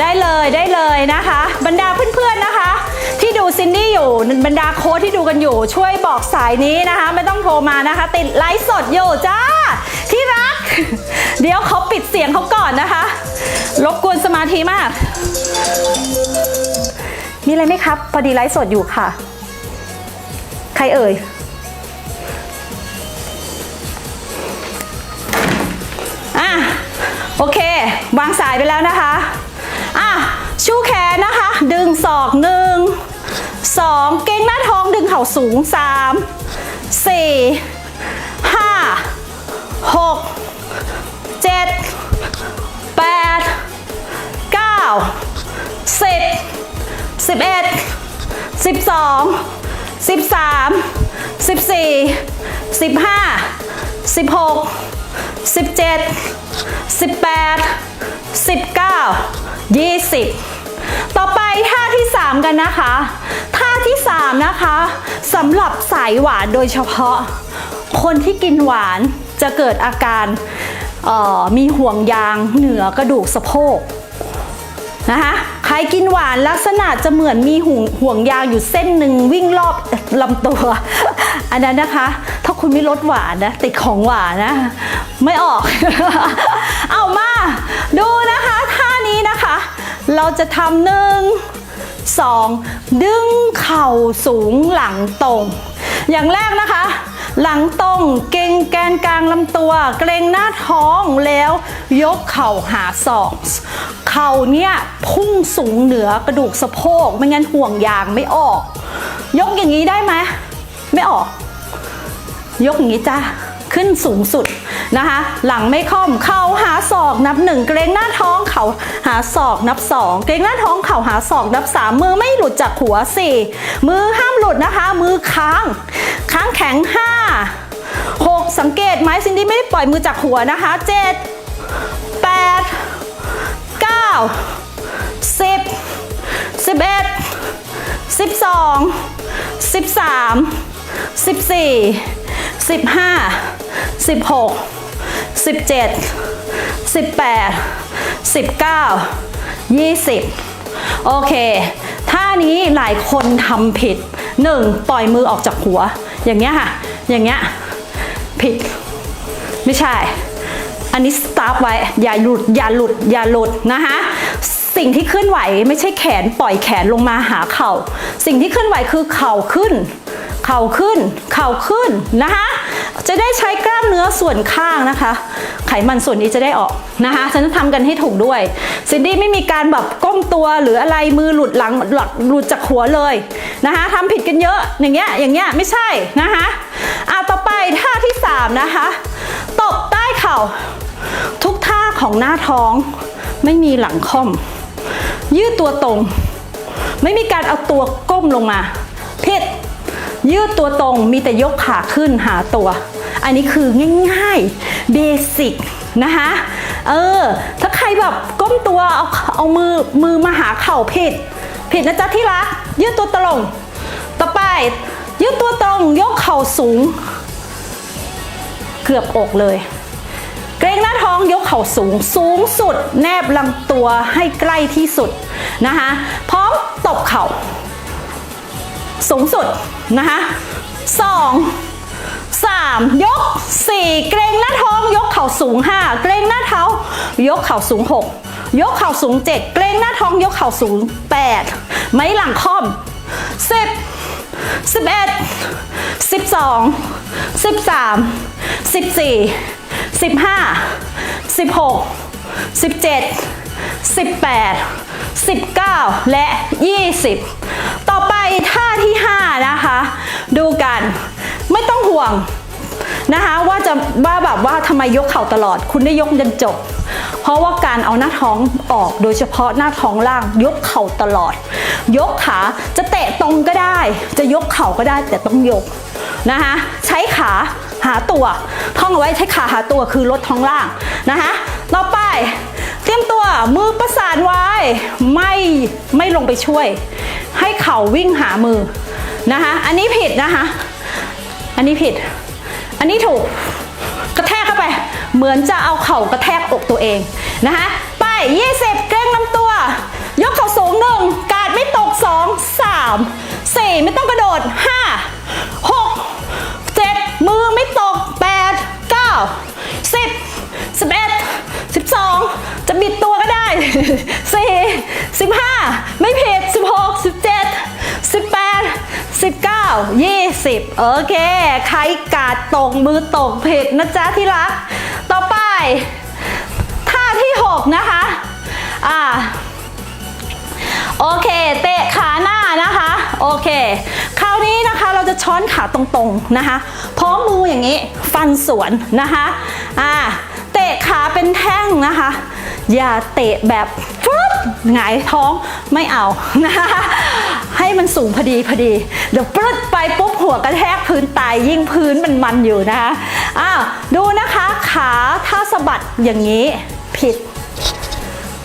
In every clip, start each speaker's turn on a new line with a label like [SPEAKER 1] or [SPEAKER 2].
[SPEAKER 1] ได้เลยได้เลยนะคะ บรรดาเพื่อนๆนะคะ ที่ดูซินดี้อยู่บรรดาโค้ดที่ดูกันอยู่ช่วยบอกสายนี้นะคะ ไม่ต้องโทรมานะคะ ติดไลฟ์สดอยู่จ้า ที่รัก เดี๋ยวเขาปิดเสียงเขาก่อนนะคะรบกวนสมาธิมากมีอะไรไหมครับพอดีไลฟ์สดอยู่ค่ะ ใครเอ่ยอ่ะโอเค วางสายไปแล้วนะคะอ่ะ ชูแขนนะคะ ดึงศอกหนึ่งสองเก้งหน้าท้องดึงเข่าสูงสามสี่ห้าหกเจ็ดแปดเก้าสิบสิบเอ็ดสิบสองสิบสามสิบสี่สิบห้าสิบหกสิบเจ็ดสิบแปดสิบเก้า20 ต่อไปท่าที่ 3 กันนะคะ ท่าที่ 3 นะคะสำหรับสายหวานโดยเฉพาะ คนที่กินหวานจะเกิดอาการมีห่วงยางเหนือกระดูกสะโพกนะคะใครกินหวานลักษณะจะเหมือนมีห่วงวงยางอยู่เส้นหนึ่งวิ่งรอบลำตัว อันนั้นนะคะ ถ้าคุณไม่ลดหวานนะ ติดของหวานนะ ไม่ออก เอามาดูนะคะทเราจะทำหนึ่งสองดึงเข่าสูงหลังตรง อย่างแรกนะคะ หลังตรงเกรงแกนกลางลำตัว เกรงหน้าท้องแล้ว ยกเข่าหาสอง เข่าเนี่ยพุ่งสูงเหนือกระดูกสะโพกไม่งั้นห่วงยางไม่ออก ยกอย่างนี้ได้ไหมไม่ออก ยกอย่างนี้จ้าขึ้นสูงสุดนะคะ หลังไม่ค่อมเข่าหาศอกนับหนึ่งเกรงหน้าท้องเข่าหาศอกนับสองเกรงหน้าท้องเข่าหาศอกนับสามมือไม่หลุดจากหัวสี่มือห้ามหลุดนะคะ มือค้างค้างแข็งห้าหกสังเกตไหมซินดี้ไม่ได้ปล่อยมือจากหัวนะคะเจ็ดแปดเก้าสิบสิบเอ็ดสิบสองสิบสามสิบสี่สิบห้า16 17 18 19 20 โอเคท่านี้หลายคนทำผิด 1. ปล่อยมือออกจากหัว อย่างเงี้ยค่ะ อย่างเงี้ย ผิด ไม่ใช่ อันนี้สตาร์ทไว้ อย่าหลุด อย่าหลุด อย่าหลุด นะคะสิ่งที่เคลื่อนไหวไม่ใช่แขนปล่อยแขนลงมาหาเข่า สิ่งที่เคลื่อนไหวคือเข่าขึ้นเข่าขึ้น เข่าขึ้นนะคะ จะได้ใช้กล้ามเนื้อส่วนข้างนะคะ ไขมันส่วนนี้จะได้ออกนะคะฉันจะทำกันให้ถูกด้วย ซินดี้ไม่มีการแบบก้มตัวหรืออะไร มือหลุดหลังหลหลุดจากหัวเลยนะคะทำผิดกันเยอะ อย่างเงี้ย อย่างเงี้ย ไม่ใช่นะคะอ่ะต่อไปท่าที่3นะคะตบใต้เข่า ทุกท่าของหน้าท้องไม่มีหลังค่อม ยืดตัวตรง ไม่มีการเอาตัวก้มลงมายืดตัวตรงมีแต่ยกขาขึ้นหาตัว อันนี้คือง่ายๆเบสิกนะคะเออถ้าใครแบบก้มตัวเอาเอามือมือมาหาเข่าผิด ผิดนะจ๊ะที่รักยืดตัวตรงต่อไป ยืดตัวตรงยกเข่าสูง เกือบอกเลย เกรงหน้าท้องยกเข่าสูงสูงสุดแนบลำตัวให้ใกล้ที่สุดนะคะพร้อมตบเข่าสูงสุด นะคะสองสามยกสี่เกรงหน้าท้องยกเข่าสูงห้าเกรงหน้าเท้า ยกเข่าสูงหกยกเข่าสูงเจ็ดเกรงหน้าท้องยกเข่าสูงแปดไม้หลังค่อมสิบสิบเอ็ดสิบสองสิบสามสิบสี่สิบห้าสิบหกสิบเจ็ดสิบแปดสิบเก้าและยี่สิบไปท่าที่ 5 นะคะ ดูกันไม่ต้องห่วงนะคะว่าจะว่าแบบว่าทำไมยกเข่าตลอด คุณได้ยกจนจบ เพราะว่าการเอาหน้าท้องออกโดยเฉพาะหน้าท้องล่างยกเข่าตลอด ยกขาจะเตะตรงก็ได้ จะยกเข่าก็ได้แต่ต้องยกนะคะใช้ขาหาตัวท่องเอาไว้ใช้ขาหาตัวคือลดท้องล่างนะคะต่อไปเตรียมตัวมือประสานไว้ไม่ไม่ลงไปช่วยให้เข่าวิ่งหามือ นะคะอันนี้ผิดนะคะ อันนี้ผิด อันนี้ถูกกระแทกเข้าไป เหมือนจะเอาเข่ากระแทกอกตัวเอง นะคะไปยี่สิบเกรงลำตัว ยกเข่าสูงหนึ่ง กาดไม่ตกสองสามสี่ไม่ต้องกระโดดห้าหกเจ็ดมือไม่ตกแปดเก้าสิบสิบเอ็ดสิบสองจะบิดตัวก็ได้ 4 15 ไม่ผิด16 17 18 19 20 โอเค ใครกาดตกมือตกผิดนะจ๊ะที่รัก ต่อไป ท่าที่ 6 นะคะ อ่า โอเค เตะขาหน้านะคะ โอเค คราวนี้นะคะเราจะช้อนขาตรงๆนะคะพร้อมมืออย่างนี้ ฟันสวนนะคะอ่าเตะขาเป็นแท่งนะคะอย่าเตะแบบฟึ๊บหงายท้องไม่เอานะคะให้มันสูงพอดีพอดี เดี๋ยวปลดไปปุ๊บ หัวกระแทกพื้นตายยิ่งพื้นมันมันอยู่นะคะอ้าวดูนะคะขาถ้าสะบัดอย่างนี้ผิด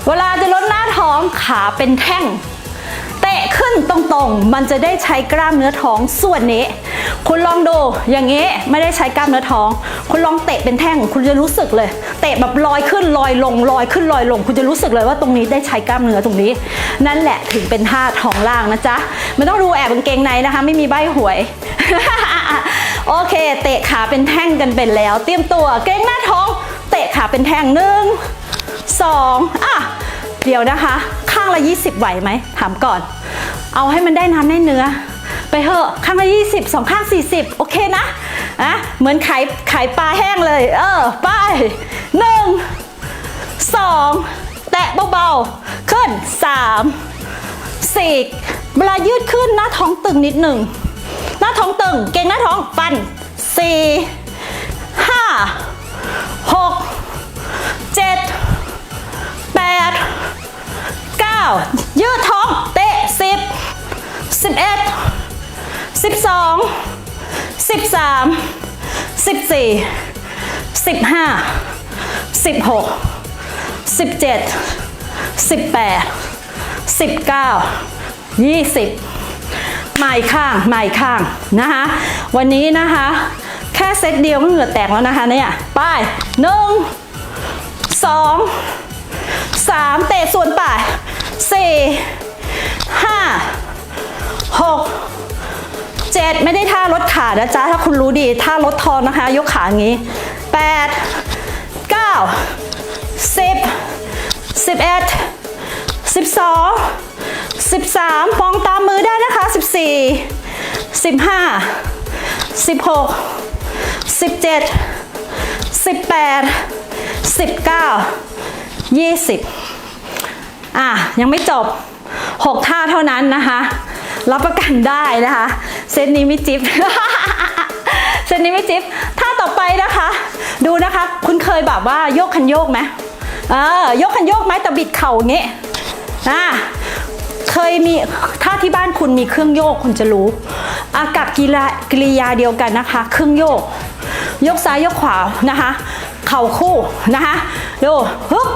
[SPEAKER 1] เวลาจะลดหน้าท้องขาเป็นแท่งะขึ้นตรงๆ มันจะได้ใช้กล้ามเนื้อท้องส่วนนี้ คุณลองดู อย่างนี้ ไม่ได้ใช้กล้ามเนื้อท้อง คุณลองเตะเป็นแท่ง คุณจะรู้สึกเลย เตะแบบลอยขึ้น ลอยลงลอยขึ้นลอยลง คุณจะรู้สึกเลยว่าตรงนี้ได้ใช้กล้ามเนื้อตรงนี้ นั่นแหละถึงเป็นท่าท้องล่างนะจ๊ะไม่ต้องดูแอบกางเกงในนะคะ ไม่มีใบหวยโอเค เตะขาเป็นแท่งกันเป็นแล้ว เตรียมตัวเกรงหน้าท้อง เตะขาเป็นแท่งหนึ่งสองอ่ะ เดี๋ยวนะคะ ข้างละ20 ไหวไหม ถามก่อนเอาให้มันได้น้ำได้เนื้อไปเถอะข้างละยี่สิบสองข้างสี่สิบโอเคนะอ่ะเหมือนขายขายปลาแห้งเลย เออไปหนึ่งสองแตะเบาๆ ขึ้นสามสี่เวลายืดขึ้นหน้าท้องตึงนิดหนึ่งหน้าท้องตึงเก่งหน้าท้องปันสี่ห้าหกเจ็ดแปดเก้ายืดท้องสิบเอ็ดสิบสองสิบสามสิบสี่สิบห้าสิบหกสิบเจ็ดสิบแปดสิบเก้ายี่สิบหม่ข้างหม่ข้าง นะคะ วันนี้นะคะ แค่เซตเดียวก็เหงื่อแตกแล้วนะคะเนี่ยไปหนึ่งสองสามเตะส่วนป่ายสี่ห้าหกเจ็ดไม่ได้ท่าลดขานะจ๊ะถ้าคุณรู้ดีท่าลดทอนนะคะ ยกขาอย่างนี้แปดเก้าสิบสิบเอ็ดสิบสองสิบสามองตามมือได้นะคะสิบสี่สิบห้าสิบหกสิบเจ็ดสิบแปดสิบเก้ายี่สิบอ่ะยังไม่จบหกท่าเท่านั้นนะคะรับประกันได้นะคะเซตนี้ไม่จิ๊บเซตนี้ไม่จิ๊บถ้าต่อไปนะคะดูนะคะคุณเคยแบบว่าโยกคันโยกไหมเออยกคันโยกไหมแต่บิดเข่าเงี้ยอ่าเคยมีถ้าที่บ้านคุณมีเครื่องโยกคุณจะรู้ อากับกิรกริยาเดียวกันนะคะ เครื่องโยก ยกซ้ายยกขวานะคะเข่าคู่นะคะดูฮึบ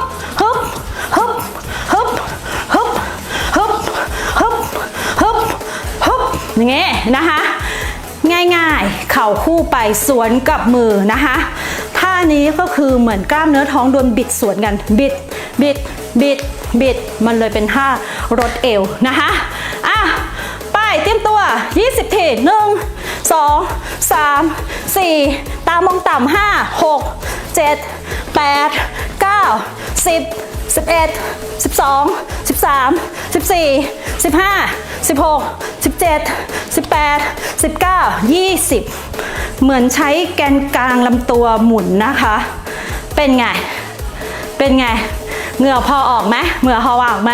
[SPEAKER 1] อย่างเงี้ยนะคะง่ายๆเข่าคู่ไปสวนกับมือนะคะท่านี้ก็คือเหมือนกล้ามเนื้อท้องโดนบิดสวนกัน บิด บิด บิด บิด มันเลยเป็นท่ารดเอวนะคะอ่ะไปเตรียมตัว 20 ทีหนึ่งสองสามสี่ตามองต่ำห้าหกเจ็ดแปดเก้าสิบสิบเอ็ดสิบสองสิบสามสิบสี่สิบห้าสิบหกสิบเจ็ดสิบแปดสิบเก้ายี่สิบเหมือนใช้แกนกลางลำตัวหมุนนะคะ เป็นไง เป็นไง เหงื่อพอออกไหมเหงื่อพอออกไหม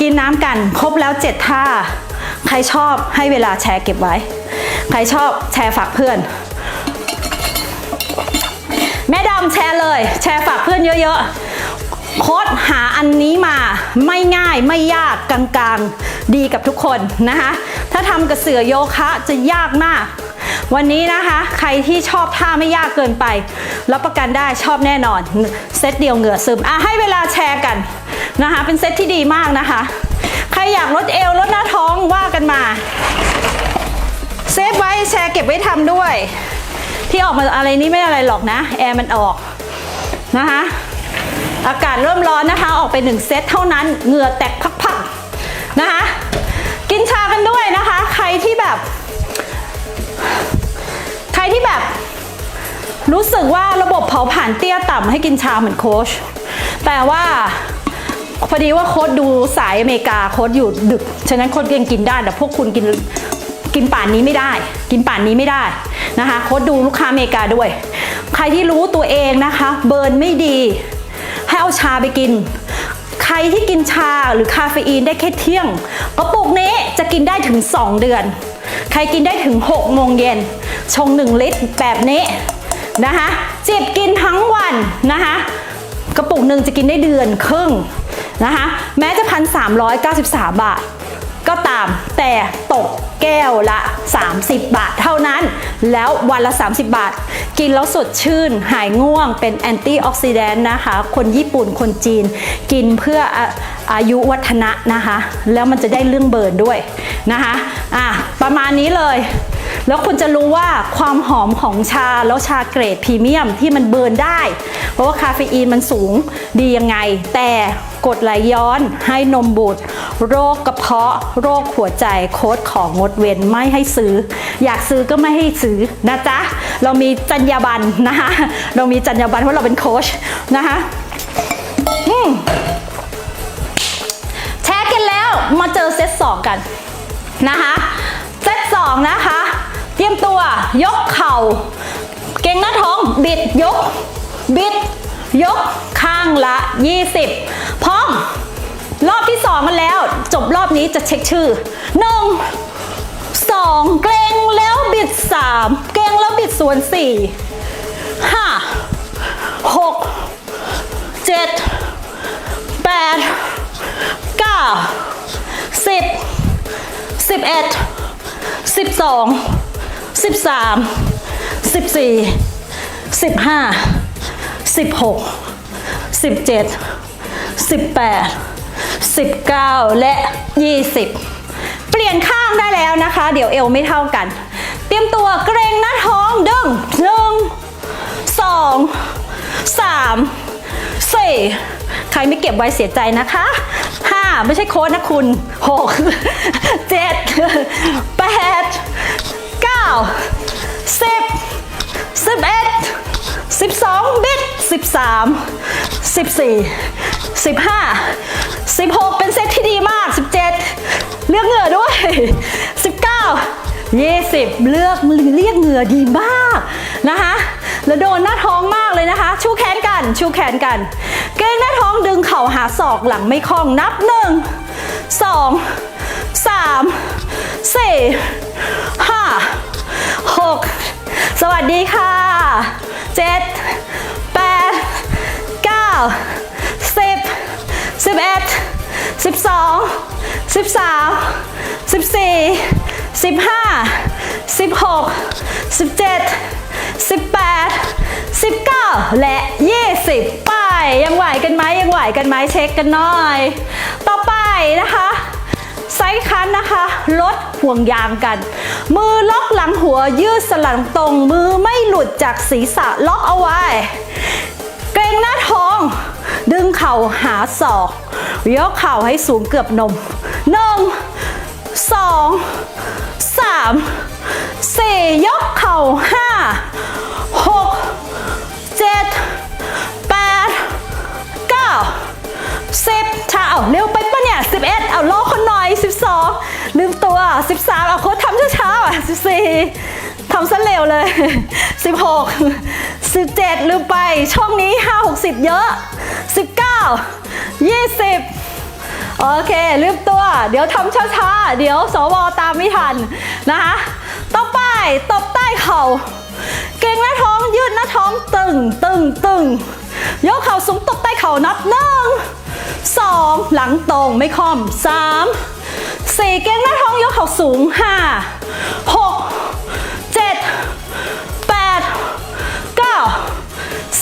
[SPEAKER 1] กินน้ำกัน ครบแล้วเจ็ดท่า ใครชอบให้เวลาแชร์เก็บไว้ ใครชอบแชร์ฝากเพื่อน แม่ดำแชร์เลย แชร์ฝากเพื่อนเยอะๆโค้ดอันนี้มาไม่ง่ายไม่ยากกลางๆดีกับทุกคนนะคะ ถ้าทำกับเสือโยคะจะยากมาก วันนี้นะคะ ใครที่ชอบท่าไม่ยากเกินไปรับประกันได้ชอบแน่นอนเซตเดียวเหงื่อซึมอ่ะให้เวลาแชร์กันนะคะ เป็นเซตที่ดีมากนะคะใครอยากลดเอวลดหน้าท้องว่ากันมา เซฟไว้แชร์เก็บไว้ทำด้วย ที่ออกมาอะไรนี้ไม่อะไรหรอกนะแอร์มันออกนะคะอากาศเริ่มร้อนนะคะ ออกไปหนึ่งเซตเท่านั้น เหงื่อแตกพักๆนะคะ กินชากันด้วยนะคะ ใครที่แบบ ใครที่แบบ รู้สึกว่าระบบเผาผ่านเตี้ยต่ำให้กินชาเหมือนโค้ชแต่ว่า พอดีว่าโค้ดดูสายอเมริกา โค้ดอยู่ดึก ฉะนั้นโคชยังกินได้ แต่พวกคุณกิน กินป่านนี้ไม่ได้ กินป่านนี้ไม่ได้นะคะ โค้ดดูลูกค้าอเมริกาด้วย ใครที่รู้ตัวเองนะคะ เบิร์นไม่ดีให้เอาชาไปกิน ใครที่กินชาหรือคาเฟอีนได้แค่เที่ยง กระปุกนี้จะกินได้ถึง 2 เดือน ใครกินได้ถึง 6 โมงเย็น ชง 1 ลิตรแบบนี้นะคะจิบกินทั้งวันนะคะกระปุกหนึ่งจะกินได้เดือนครึ่งนะคะแม้จะพันสามร้อยเก้าสิบสาบาทก็ตามแต่ตกแก้วละ 30 บาทเท่านั้น แล้ววันละ 30 บาทกินแล้วสดชื่นหายง่วงเป็นแอนตี้ออกซิแดนต์นะคะ คนญี่ปุ่นคนจีนกินเพื่ออายุวัฒนะนะคะ แล้วมันจะได้เรื่องเบิร์นด้วยนะคะ อ่ะประมาณนี้เลย แล้วคุณจะรู้ว่าความหอมของชาแล้วชาเกรดพรีเมียมที่มันเบิร์นได้ เพราะว่าคาเฟอีนมันสูงดียังไงแต่กดไหลย้อนให้นมบุตร โรคกระเพาะโรคหัวใจโค้ดของงดเว้นไม่ให้ซื้อ อยากซื้อก็ไม่ให้ซื้อ นะจ๊ะเรามีจรรยาบรรณนะคะเรามีจรรยาบรรณเพราะเราเป็นโค้ชนะคะแชร์กันแล้วมาเจอเซตสองกันนะคะเซตสองนะคะ เตรียมตัวยกเข่า เก่งหน้าท้องบิดยกบิดยกข้างละ 20 พร้อม รอบที่ 2 กันแล้ว จบรอบนี้จะเช็คชื่อ 1 2 เกรงแล้วบิด 3 เกรงแล้วบิดส่วน 4 5 6 7 8 9 10 11 12 13 14 15 16 17 18 19 และ 20 เปลี่ยนข้างได้แล้วนะคะ เดี๋ยวเอวไม่เท่ากัน เตรียมตัวเกรงหน้าท้อง ดึงหนึ่งสองสามสี่ใครไม่เก็บไว้เสียใจนะคะห้าไม่ใช่โค้ดนะคุณหกเจ็ดแปดเก้าสิบ13 14 15 16 เป็นเซตที่ดีมาก 17 เลือกเหงื่อด้วย 19 20 เลือกเรียกเหงื่อดีมาก นะคะแล้วโดนหน้าท้องมากเลยนะคะ ชูแขนกัน ชูแขนกัน เกรงหน้าท้องดึงเข่าหาศอกหลังไม่คล่อง นับหนึ่งสองสามสี่ห้าหกสวัสดีค่ะเจ็ดสิบสิบเอ็ดสิบสองสิบสามสิบสี่สิบห้าสิบหกสิบเจ็ดสิบแปดสิบเก้าและยี่สิบไป ยังไหวกันไหมยังไหวกันไหมเช็คกันหน่อย ต่อไปนะคะ ไซส์คันนะคะลดห่วงยางกัน มือล็อกหลังหัวยืดสลังตรงมือไม่หลุดจากศีรษะล็อกเอาไว้เกรงหน้าท้อง ดึงเข่าหาศอก ยกเข่าให้สูงเกือบนมหนึ่งสองสามสี่ยกเข่าห้าหกเจ็ดแปดเก้าสิบถ้าเาเร็วไปปะเนี่ยสิบเอ็ดเอาล้อคนหน่อยสิบสองลืมตัวสิบสามเอาโค้ดทำช้าช้าอ่ะสิบสี่ทำซะเร็วเลย 16 17 ลืมไปช่องนี้ 5 60 เยอะ 19 20 โอเค ลืมตัวเดี๋ยวทำช้าๆเดี๋ยวสวตามไม่ทันนะคะ ต่อไปตบใต้เข่า เก่งหน้าท้องยืดหน้าท้องตึงตึงตึงยกเข่าสูงตบใต้เข่านับหนึ่งสองหลังตรงไม่ค่อมสามสี่เก่งหน้าท้องยกเข่าสูงห้าหก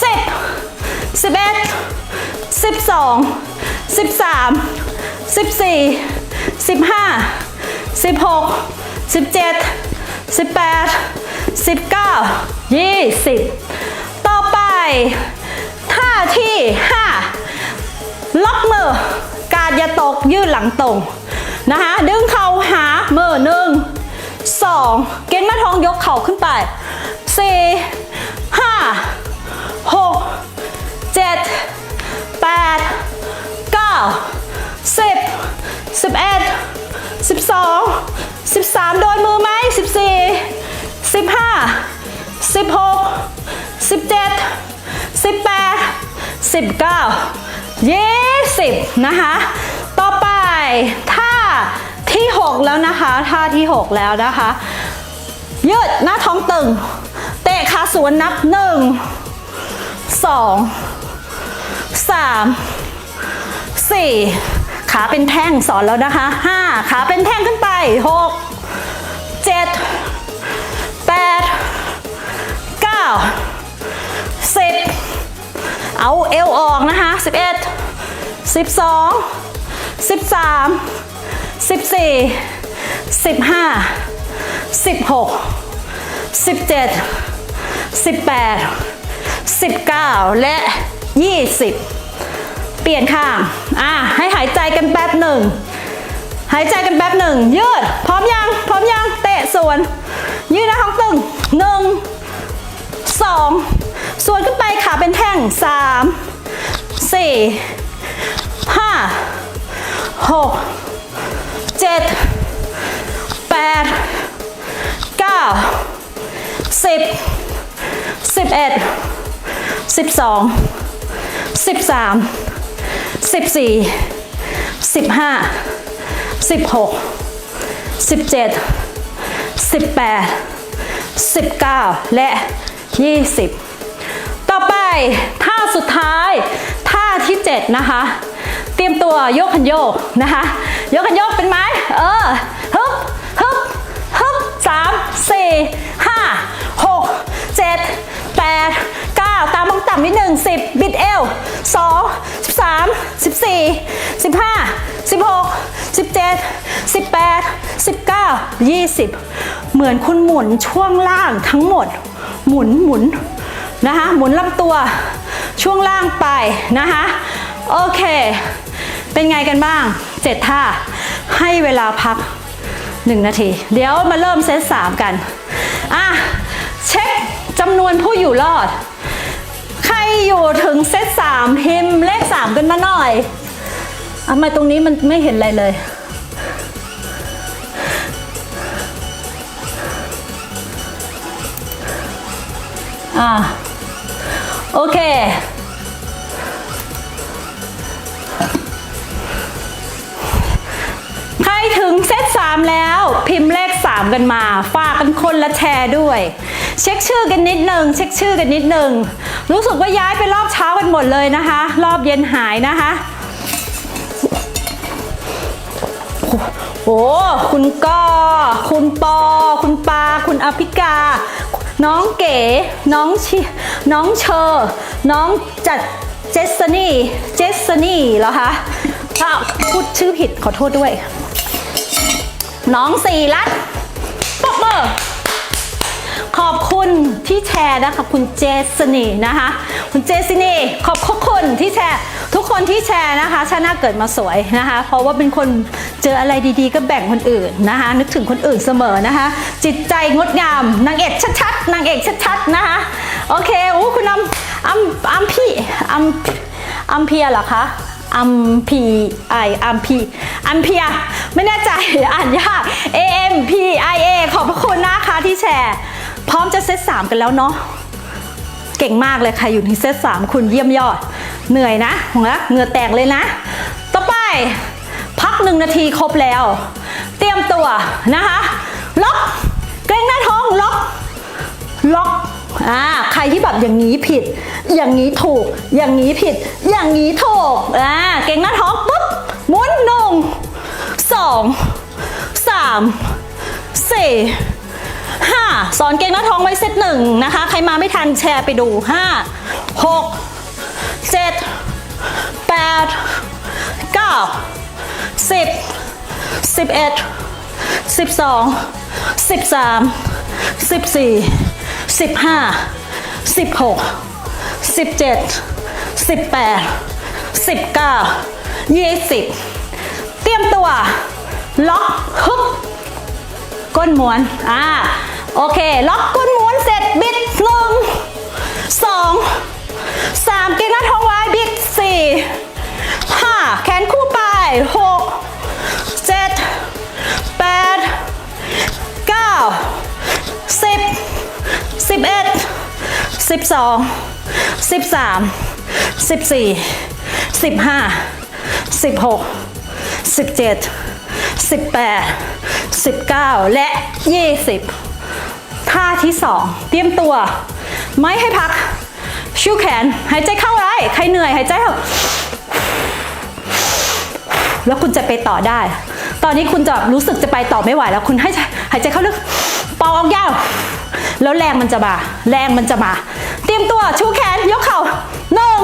[SPEAKER 1] สิบสิบเอ็ดสิบสอง สิบสามสิบสี่สิบห้าสิบหกสิบเจ็ดสิบแปด สิบเก้ายี่สิบ ต่อไปท่าที่ห้าล็อกมือการอย่าตกยืดหลังตรงนะคะดึงเข่าหามือหนึ่งสองเก่งมาท้องยกเข่าขึ้นไปสี่ห้าหกเจ็ดแปดเก้าสิบสิบเอ็ดสิบสองสิบสามโดยมือไหมสิบสี่สิบห้าสิบหกสิบเจ็ดสิบแปดสิบเก้ายี่สิบนะคะ ต่อไปท่าที่หกแล้วนะคะท่าที่หกแล้วนะคะ ยืดหน้าท้องตึง เตะขาสวนนับหนึ่งสองสามสี่ขาเป็นแท่งสอนแล้วนะคะห้าขาเป็นแท่งขึ้นไปหกเจ็ดแปดเก้าสิบเอาเอวออกนะคะสิบเอ็ดสิบสองสิบสามสิบสี่สิบห้าสิบหกสิบเจ็ดสิบแปด19 และ 20 เปลี่ยนข้างอ่ะให้หายใจกันแป๊บหนึ่งหายใจกันแป๊บหนึ่งยืดพร้อมยัง พร้อมยัง เตะส่วน ยืดนะท้องตึงหนึ่งสองส่วนขึ้นไปขาเป็นแท่งสามสี่ห้าหกเจ็ดแปดเก้าสิบสิบเอ็ดสิบสองสิบสามสิบสี่สิบห้าสิบหกสิบเจ็ดสิบแปดสิบเก้าและยี่สิบต่อไปท่าสุดท้ายท่าที่เจ็ดนะคะ เตรียมตัวโยกขันโยกนะคะโยกขันโยกเป็นไหม เออ ฮึบฮึบฮึบสามสี่ต่ำนิดหนึ่ง10 บิดเอว2 13 14 15 16 17 18 19 20 เหมือนคุณหมุนช่วงล่างทั้งหมดหมุนหมุนนะคะหมุนลำตัวช่วงล่างไปนะคะโอเคเป็นไงกันบ้างเจ็ดท่าให้เวลาพักหนึ่งนาที เดี๋ยวมาเริ่มเซตสามกันอ่ะเช็คจำนวนผู้อยู่รอดอยู่ถึงเซตสามพิมพ์เลขสามกันมาหน่อยทำไมาตรงนี้มันไม่เห็นอะไรเลย อ่า โอเคถึงเซตมแล้วพิมพ์เลขสามกันมา ฝากกันคนละแชร์ด้วย เช็คชื่อกันนิดหนึ่ง เช็คชื่อกันนิดหนึ่งรู้สึกว่าย้ายไปรอบเช้ากันหมดเลยนะคะ รอบเย็นหายนะคะ โอ้คุณกอคุณปอ คุณปา คุณอภิกา น้องเก๋น้องชีน้องเชอร์น้องจัดเจสนี่ เจสนี่เหรอคะถ้าพูดชื่อผิดขอโทษด้วย น้องสีลัดปบเบอร์ขอบคุณที่แชร์นะคะ คุณเจสนีนะคะคุณเจสนีขอบคุณที่แชร์ ทุกคนที่แชร์นะคะชาตน่าเกิดมาสวยนะคะ เพราะว่าเป็นคนเจออะไรดีๆก็แบ่งคนอื่นนะคะ นึกถึงคนอื่นเสมอนะคะ จิตใจงดงามนางเอกชัดๆนางเอกชัดๆ นะคะ โอเคอู้คุณอำอำอำพี่อำอำเพียเหรอคะอัมพีไออัมพีอัมเพียไม่แน่ใจอ่านยาก A M P I A ขอบพระคุณนะคะที่แชร์พร้อมจะเซต3กันแล้วเนาะ เก่งมากเลยค่ะอยู่ในเซต3คุณเยี่ยมยอด เหนื่อยนะหัวเหงื่อแตกเลยนะ ต่อไป พักหนึ่งนาทีครบแล้ว เตรียมตัวนะคะ ล็อก เกรงหน้าท้องล็อกล็อกอ่าใครที่แบบอย่างนี้ผิด อย่างนี้ถูกอย่างนี้ผิด อย่างนี้ถูกอ่าเก่งหน้าท้องปุ๊บม้วนหนึ่งสอง สามสี่ห้าสอนเก่งหน้าท้องไว้เซตหนึ่งนะคะ ใครมาไม่ทันแชร์ไปดูห้าหกเจ็ดแปดเก้าสิบสิบเอ็ดสิบสองสิบสามสิบสี่สิบห้าสิบหกสิบเจ็ดสิบแปดสิบเก้ายี่สิบเตรียมตัว ล็อกฮึบก้นม้วนอ่า โอเค ล็อกก้นม้วน เสร็จ บิดหนึ่ง สอง สาม กินหน้าท้องไว้ บิดสี่ ห้า แขนคู่ไปหก เจ็ด แปด เก้า สิบ สิบเอ็ด สิบสอง สิบสาม สิบสี่ สิบห้า สิบหก สิบเจ็ด18 19 และ 20ท่าที่ 2 เตรียมตัว ไม่ให้พัก ชูแขน หายใจเข้าไว้ใครเหนื่อยหายใจออกแล้วคุณจะไปต่อได้ ตอนนี้คุณจะรู้สึกจะไปต่อไม่ไหว แล้ว คุณให้หายใจเข้าลึก เป่าออกยาว แล้วแรงมันจะมา แรงมันจะมา เตรียมตัว ชูแขน ยกเข่าหนึ่ง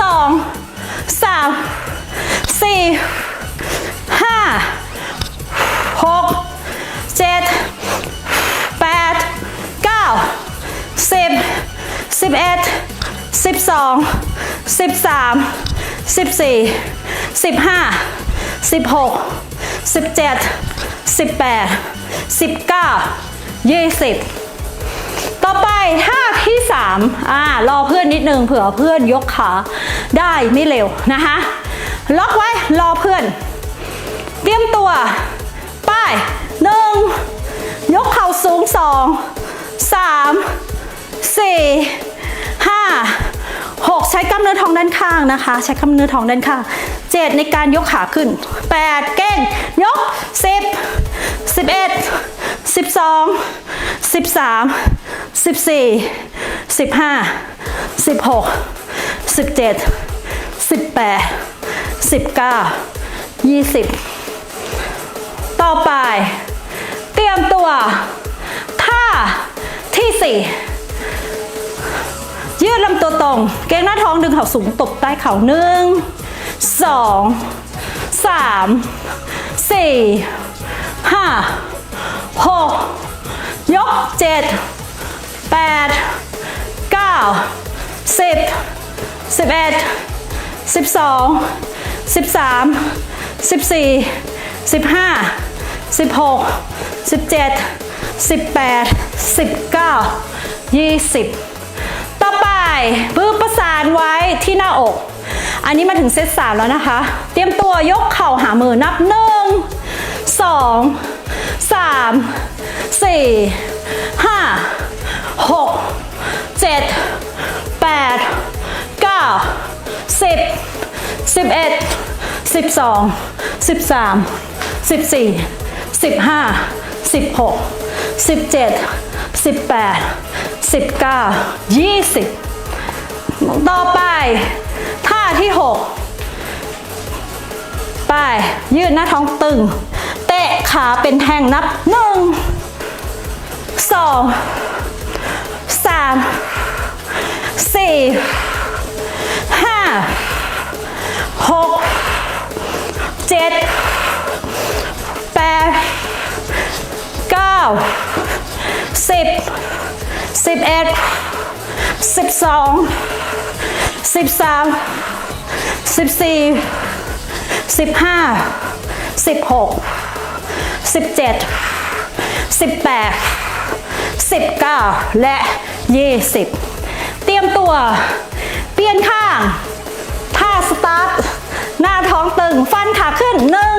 [SPEAKER 1] สองสามสี่หกเจ็ดแปดเก้าสิบสิบเอ็ดสิบสองสิบสามสิบสี่สิบห้าสิบหกสิบเจ็ดสิบแปดสิบเก้ายี่สิบต่อไปท่าที่สามอ่ารอเพื่อนนิดนึงเผื่อเพื่อนยกขาได้ไม่เร็วนะคะ ล็อกไว้รอเพื่อนเตรียมตัว ไปหนึ่งยกเข่าสูงสองสามสี่ห้าหกใช้กล้ามเนื้อท้องด้านข้างนะคะ ใช้กล้ามเนื้อท้องด้านข้างเจ็ดในการยกขาขึ้นแปดเก้งยกสิบสิบเอ็ดสิบสองสิบสามสิบสี่สิบห้าสิบหกสิบเจ็ดสิบแปดสิบเก้ายี่สิบต่อไป เตรียมตัวท่าที่สี่ยืดลำตัวตรงเกงหน้าท้องดึงเข่าสูงตบใต้เข่าหนึ่งสองสามสี่ห้าหกยกเจ็ดแปดเก้าสิบสิบเอ็ดสิบสองสิบสามสิบสี่20 ต่อไปพื้นประสานไว้ที่หน้าอก อันนี้มาถึงเซตสามแล้วนะคะ เตรียมตัวยกเข่าหามือนับหนึ่งสองสามสี่ห้าหกเจ็ดแปดเก้าสิบสิบเอ็ดสิบสองสิบสาม14 15 16 17 18 19 20 ต่อไป ท่าที่ 6 ไป ยืดหน้าท้องตึง เตะขาเป็นแท่งนับ 1 2 3 4 5 6 7แปดเก้า สิบ สิบเอ็ด สิบสอง สิบสาม สิบสี่สิบห้า สิบหก สิบเจ็ด สิบแปดสิบเก้า และยี่สิบ เตรียมตัว เปลี่ยนข้างท่าสตาร์ท หน้าท้องตึงฟันขาขึ้น หนึ่ง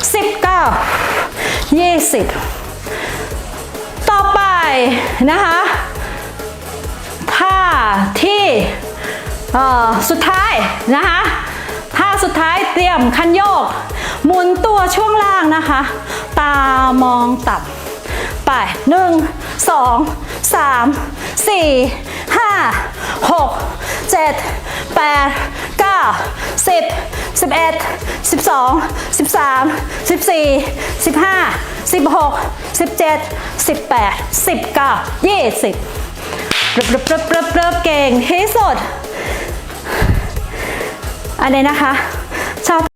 [SPEAKER 1] 19 20 ต่อไปนะคะ ท่าที่สุดท้ายนะคะ ท่าสุดท้ายเตรียมคันโยก หมุนตัวช่วงล่างนะคะ ตามองตับไปหนึ่งสองสามสี่ห้าหกเจ็ดแปดรึบรึบรึบรึบเก่ง ที่สุดอันนี้นะคะชอบ